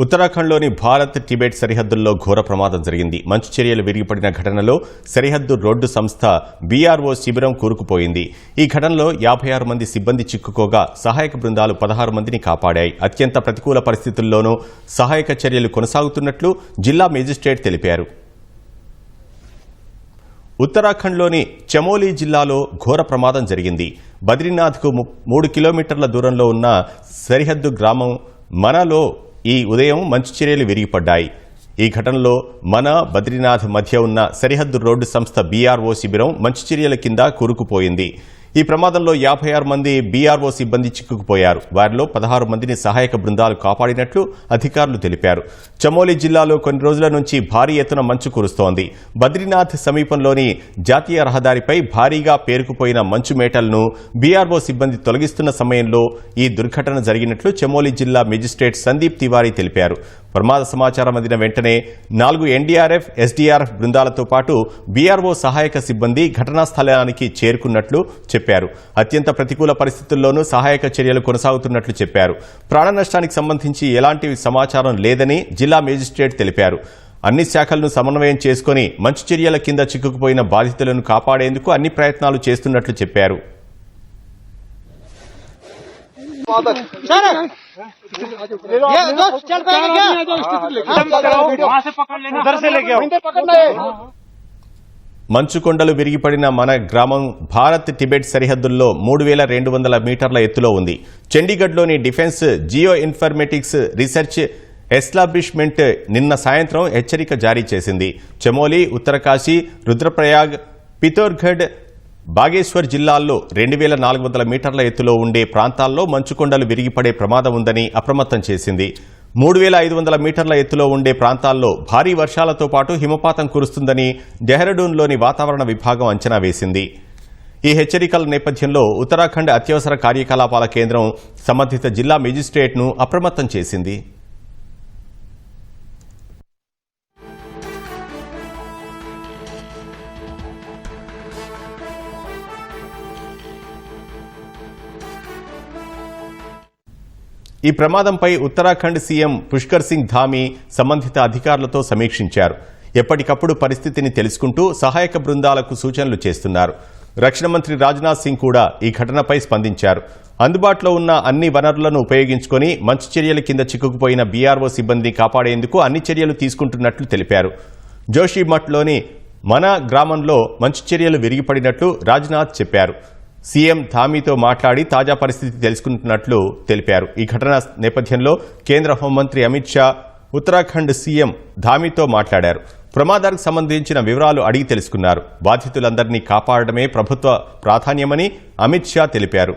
ఉత్తరాఖండ్లోని భారత్ టిబెట్ సరిహద్దుల్లో ఘోర ప్రమాదం జరిగింది. మంచు చర్యలు విరిగిపడిన ఘటనలో సరిహద్దు రోడ్డు సంస్థ బీఆర్ఓ శిబిరం కూరుకుపోయింది. ఈ ఘటనలో యాభై ఆరు మంది సిబ్బంది చిక్కుకోగా సహాయక బృందాలు పదహారు మందిని కాపాడాయి. అత్యంత ప్రతికూల పరిస్థితుల్లోనూ సహాయక చర్యలు కొనసాగుతున్నట్లు జిల్లా మేజిస్ట్రేట్ తెలిపారు. ఉత్తరాఖండ్లోని చమోలీ జిల్లాలో ఘోర ప్రమాదం జరిగింది. బద్రీనాథ్కు ము- మూడు కిలోమీటర్ల దూరంలో ఉన్న సరిహద్దు గ్రామం మనలో ఈ ఉదయం మంచు చర్యలు విరిగిపడ్డాయి. ఈ ఘటనలో మన బద్రీనాథ్ మధ్య ఉన్న సరిహద్దు రోడ్డు సంస్థ బీఆర్ఓ శిబిరం మంచు చర్యల కింద కూరుకుపోయింది. ఈ ప్రమాదంలో యాభై ఆరు మంది బీఆర్ఓ సిబ్బంది చిక్కుకుపోయారు. వారిలో పదహారు మందిని సహాయక బృందాలు కాపాడినట్లు అధికారులు తెలిపారు. చమోలి జిల్లాలో కొన్ని రోజుల నుంచి భారీ ఎత్తున మంచు కురుస్తోంది. బద్రీనాథ్ సమీపంలోని జాతీయ రహదారిపై భారీగా పేరుకుపోయిన మంచు మేటలను బీఆర్ఓ సిబ్బంది తొలగిస్తున్న సమయంలో ఈ దుర్ఘటన జరిగినట్లు చమోలి జిల్లా మెజిస్ట్రేట్ సందీప్ తివారీ తెలిపారు. ప్రమాద సమాచారం అందిన వెంటనే నాలుగు ఎన్డీఆర్ఎఫ్ ఎస్డీఆర్ఎఫ్ బృందాలతో పాటు బీఆర్ఓ సహాయక సిబ్బంది ఘటనా స్థలానికి చేరుకున్నట్లు చెప్పారు. అత్యంత ప్రతికూల పరిస్థితుల్లోనూ సహాయక చర్యలు కొనసాగుతున్నట్లు చెప్పారు. ప్రాణ నష్టానికి సంబంధించి ఎలాంటి సమాచారం లేదని జిల్లా మేజిస్ట్రేట్ తెలిపారు. అన్ని శాఖలను సమన్వయం చేసుకుని మంచు చర్యల కింద చిక్కుకుపోయిన బాధితులను కాపాడేందుకు అన్ని ప్రయత్నాలు చేస్తున్నట్లు చెప్పారు. మంచు కొండలు విరిగిపడిన మన గ్రామం భారత్ టిబెట్ సరిహద్దుల్లో మూడు వేల రెండు వందల మీటర్ల ఎత్తులో ఉంది. చండీగఢ్లోని defence geo informatics research establishment నిన్న సాయంత్రం హెచ్చరిక జారీ చేసింది. చమోలి ఉత్తరకాశీ రుద్రప్రయాగ్ పితోర్గఢ్ బాగేశ్వర్ జిల్లాల్లో రెండు వేల నాలుగు వందల మీటర్ల ఎత్తులో ఉండే ప్రాంతాల్లో మంచుకొండలు విరిగిపడే ప్రమాదం ఉందని అప్రమత్తం చేసింది. మూడు వేల ఐదు వందల మీటర్ల ఎత్తులో ఉండే ప్రాంతాల్లో భారీ వర్షాలతో పాటు హిమపాతం కురుస్తుందని డెహ్రడూన్లోని వాతావరణ విభాగం అంచనా వేసింది. ఈ హెచ్చరికల నేపథ్యంలో ఉత్తరాఖండ్ అత్యవసర కార్యకలాపాల కేంద్రం సంబంధిత జిల్లా మెజిస్ట్రేట్ను అప్రమత్తం చేసింది. ఈ ప్రమాదంపై ఉత్తరాఖండ్ సీఎం పుష్కర్ సింగ్ ధామి సంబంధిత అధికారులతో సమీక్షించారు. ఎప్పటికప్పుడు పరిస్థితిని తెలుసుకుంటూ సహాయక బృందాలకు సూచనలు చేస్తున్నారు. రక్షణ మంత్రి రాజ్నాథ్ సింగ్ కూడా ఈ ఘటనపై స్పందించారు. అందుబాటులో ఉన్న అన్ని వనరులను ఉపయోగించుకొని మంచు చర్యల కింద చిక్కుకుపోయిన బీఆర్ఓ సిబ్బందిని కాపాడేందుకు అన్ని చర్యలు తీసుకుంటున్నట్లు తెలిపారు. జోషిమఠ్లోని మన గ్రామంలో మంచు చర్యలు విరిగిపడినట్లు రాజ్నాథ్ చెప్పారు. సీఎం ధామీతో మాట్లాడి తాజా పరిస్థితి తెలుసుకుంటున్నట్లు తెలిపారు. ఈ ఘటన నేపథ్యంలో కేంద్ర హోంమంత్రి అమిత్ షా ఉత్తరాఖండ్ సీఎం ధామీతో మాట్లాడారు. ప్రమాదానికి సంబంధించిన వివరాలు అడిగి తెలుసుకున్నారు. బాధితులందరినీ కాపాడడమే ప్రభుత్వ ప్రాధాన్యమని అమిత్ షా తెలిపారు.